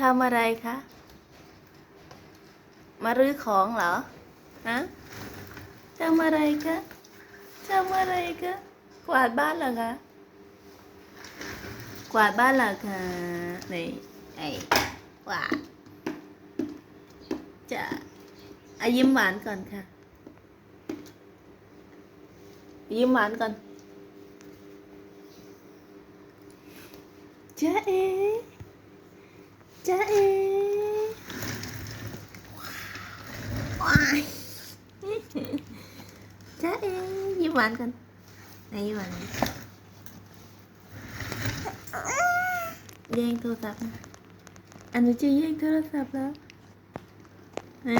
ทำอะไรคะ มารื้อของเหรอ ฮะทำอะไรคะทำอะไรคะกวาดบ้านเหรอคะ กวาดบ้านเหรอคะนี่ไอ้กวาดจะอายิ้มหวานก่อนค่ะ ยิ้มหวานก่อนจ๊ะเอ จ้าเอ๋จ้าเอ๋ยิ้มหวานกันไหนยิ้มหวานแย่งโทรศัพท์นะอันนี้จะแย่งโทรศัพท์แล้วนะ